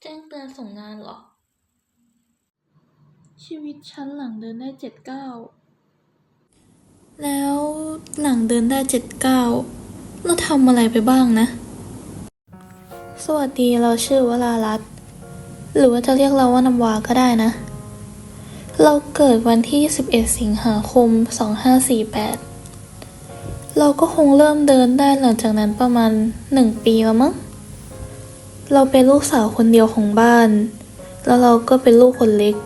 แจ้งเตือนส่งงานเหรอ ชีวิตฉันหลังเดินได้เจ็ดเก้า แล้วหลังเดินได้เจ็ดเก้าเราทำอะไรไปบ้างนะ สวัสดีเราชื่อวรารัตน์หรือว่าจะเรียกเราว่าน้ำวาก็ได้นะ เราเกิดวันที่ 11 สิงหาคม 2548 เราก็คงเริ่มเดินได้หลังจากนั้นประมาณ 1 ปีแล้วมั้ง เราเป็นลูกสาวคนเดียวของบ้าน แล้วเราก็เป็นลูกคนเล็ก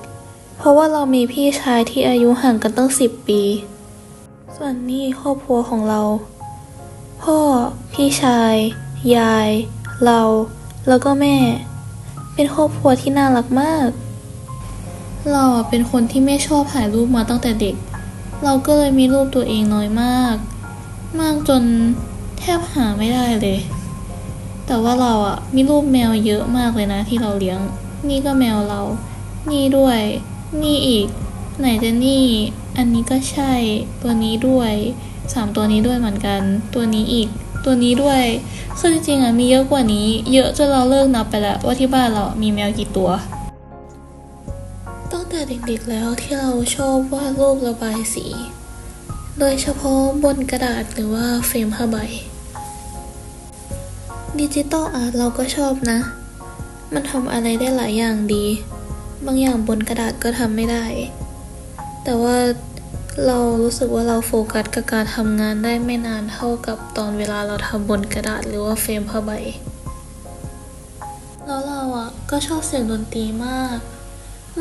เพราะว่าเรามีพี่ชายที่อายุห่างกันตั้งสิบปี ส่วนนี้ครอบครัวของเรา พ่อ พี่ชาย ยาย เรา แล้วก็แม่ เป็นครอบครัวที่น่ารักมาก เราเป็นคนที่ไม่ชอบถ่ายรูปมาตั้งแต่เด็ก เราก็เลยมีรูปตัวเองน้อยมาก มากจนแทบหาไม่ได้เลย แต่ว่าเราอะมีรูปแมวเยอะมากเลยนะที่เราเลี้ยง นี่ก็แมวเรา นี่ด้วย นี่อีก ไหนจะนี่ อันนี้ก็ใช่ ตัวนี้ด้วยสามตัวนี้ด้วยเหมือนกัน ตัวนี้อีก ตัวนี้ด้วยคือจริงๆอะมีเยอะกว่านี้ เยอะจนเราเลิกนับไปแล้วว่าที่บ้านเรามีแมวกี่ตัวตั้งแต่เด็กๆแล้วที่เราชอบวาดรูประบายสี โดยเฉพาะบนกระดาษหรือว่าเฟรมผ้าใบ ดิจิตอลอาร์ตเราก็ชอบนะ มันทำอะไรได้หลายอย่างดี บางอย่างบนกระดาษก็ทำไม่ได้ แต่ว่าเรารู้สึกว่าเราโฟกัสกับการทำงานได้ไม่นานเท่ากับตอนเวลาเราทำบนกระดาษหรือว่าเฟรมผ้าใบ แล้วเราอะก็ชอบเสียงดนตรีมาก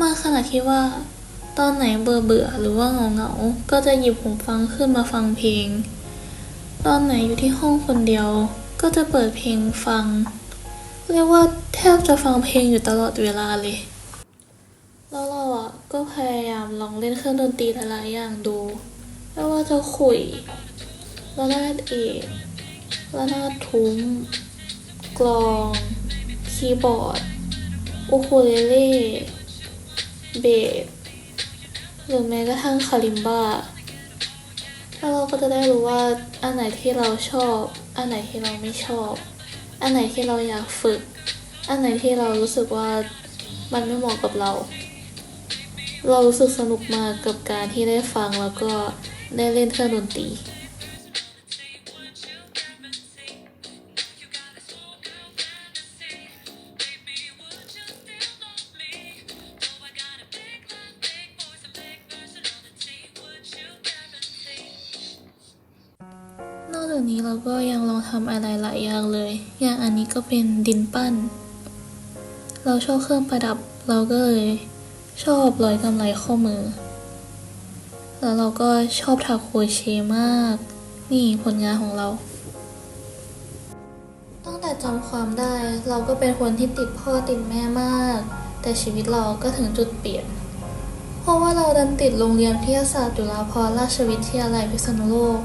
มากขนาดที่ว่า ตอนไหนเบื่อเบื่อหรือว่าเหงาเหงาก็จะหยิบหูฟังขึ้นมาฟังเพลง ตอนไหนอยู่ที่ห้องคนเดียว ก็จะเปิดเพลงฟัง เรียกว่าแทบจะฟังเพลงอยู่ตลอดเวลาเลย แล้วเราอะก็พยายามลองเล่นเครื่องดนตรีหลายอย่างดูไม่ว่าจะขุยระนาดเอกระนาดทุ้ม กลอง คีย์บอร์ดอูคูเลเล่เบสหรือแม้กระทั่งคาลิมบ้าแล้วเราก็จะได้รู้ว่าอันไหนที่เราชอบ อันไหนที่เราไม่ชอบ อันไหนที่เราอยากฝึก อันไหนที่เรารู้สึกว่ามันไม่เหมาะกับเรา เรารู้สึกสนุกมากกับการที่ได้ฟังแล้วก็ได้เล่นเครื่องดนตรี จากนี้เราก็ยังลองทำอะไรหลายอย่างเลย อย่างอันนี้ก็เป็นดินปั้น เราชอบเครื่องประดับ เราก็เลยชอบร้อยกำไรข้อมือ แล้วเราก็ชอบถักโครเชต์มาก นี่ผลงานของเรา ตั้งแต่จำความได้เราก็เป็นคนที่ติดพ่อติดแม่มาก แต่ชีวิตเราก็ถึงจุดเปลี่ยน เพราะว่าเราดันติดโรงเรียนวิทยาศาสตร์จุฬาภรณราชวิทยาลัยพิษณุโลก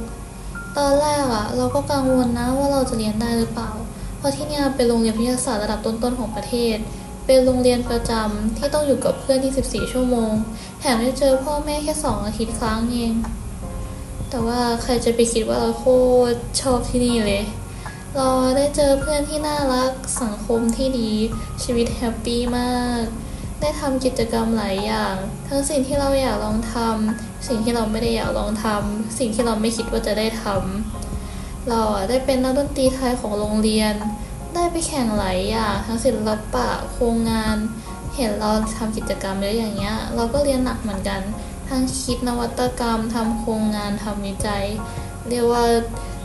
ตอนแรกอะเราก็กังวลนะว่าเราจะเรียนได้หรือเปล่า เพราะที่เนี่ยเป็นโรงเรียนวิทยาศาสตร์ระดับต้นๆของประเทศ เป็นโรงเรียนประจำที่ต้องอยู่กับเพื่อนที่14ชั่วโมง แถมได้เจอพ่อแม่แค่สองอาทิตย์ครั้งเอง แต่ว่าใครจะไปคิดว่าเราโคตรชอบที่นี่เลย เราได้เจอเพื่อนที่น่ารัก สังคมที่ดี ชีวิตแฮปปี้มาก ได้ทำกิจกรรมหลายอย่าง ทั้งสิ่งที่เราอยากลองทำสิ่งที่เราไม่ได้อยากลองทำสิ่งที่เราไม่คิดว่าจะได้ทำเราอะได้เป็นนักดนตรีไทยของโรงเรียน ได้ไปแข่งหลายอย่าง ทั้งศิลปะโครงงาน เห็นเราทำกิจกรรมเยอะอย่างเงี้ย เราก็เรียนหนักเหมือนกัน ทั้งคิดนวัตกรรมทำโครงงานทำวิจัย เรียกว่า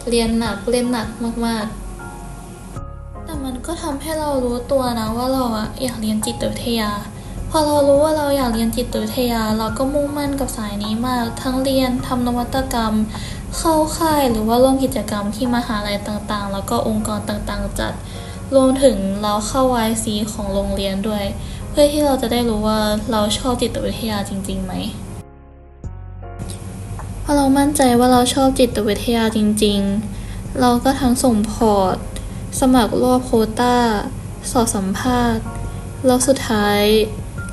เรียนหนักเล่นหนักมากๆแต่มันก็ทำให้เรารู้ตัวนะว่าเราอะอยากเรียนจิตวิทยา พอเรารู้ว่าเราอยากเรียนจิตวิทยา เราก็มุ่งมั่นกับสายนี้มาก ทั้งเรียนทำนวัตกรรม เข้าค่ายหรือว่าร่วมกิจกรรมที่มหาลัยต่างๆ แล้วก็องค์กรต่างๆ จัด รวมถึงเราเข้า YC ของโรงเรียนด้วย เพื่อที่เราจะได้รู้ว่าเราชอบจิตวิทยาจริงๆไหมพอเรามั่นใจว่าเราชอบจิตวิทยาจริงๆ เราก็ทั้งส่งพอร์ต สมัครรอบโควต้า สอบสัมภาษณ์ แล้วสุดท้าย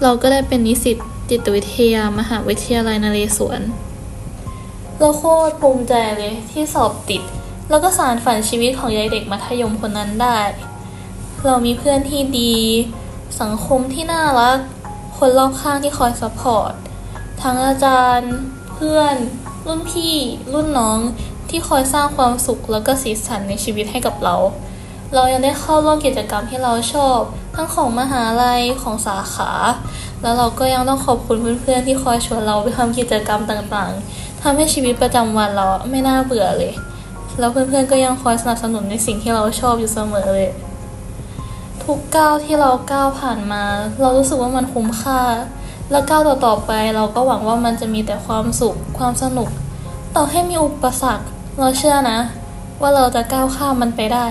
เราก็ได้เป็นนิสิตจิตวิทยามหาวิทยาลัยนเรศวร เราโคตรภูมิใจเลยที่สอบติด แล้วก็สารฝันชีวิตของยายเด็กมัธยมคนนั้นได้ เรามีเพื่อนที่ดี สังคมที่น่ารัก คนรอบข้างที่คอยซัพพอร์ต ทั้งอาจารย์ เพื่อน รุ่นพี่ รุ่นน้องที่คอยสร้างความสุขแล้วก็สีสันในชีวิตให้กับเรา เรายังได้เข้าร่วมกิจกรรมที่เราชอบ ทั้งของมหาลัยของสาขา แล้วเราก็ยังต้องขอบคุณเพื่อนๆที่คอยชวนเราไปทำกิจกรรมต่างๆทำให้ชีวิตประจำวันเราไม่น่าเบื่อเลย แล้วเพื่อนๆก็ยังคอยสนับสนุนในสิ่งที่เราชอบอยู่เสมอเลย ทุกก้าวที่เราก้าวผ่านมา เรารู้สึกว่ามันคุ้มค่า แล้วก้าวต่อๆไปเราก็หวังว่ามันจะมีแต่ความสุขความสนุก ต่อให้มีอุปสรรค เราเชื่อนะ ว่าเราจะก้าวข้ามมันไปได้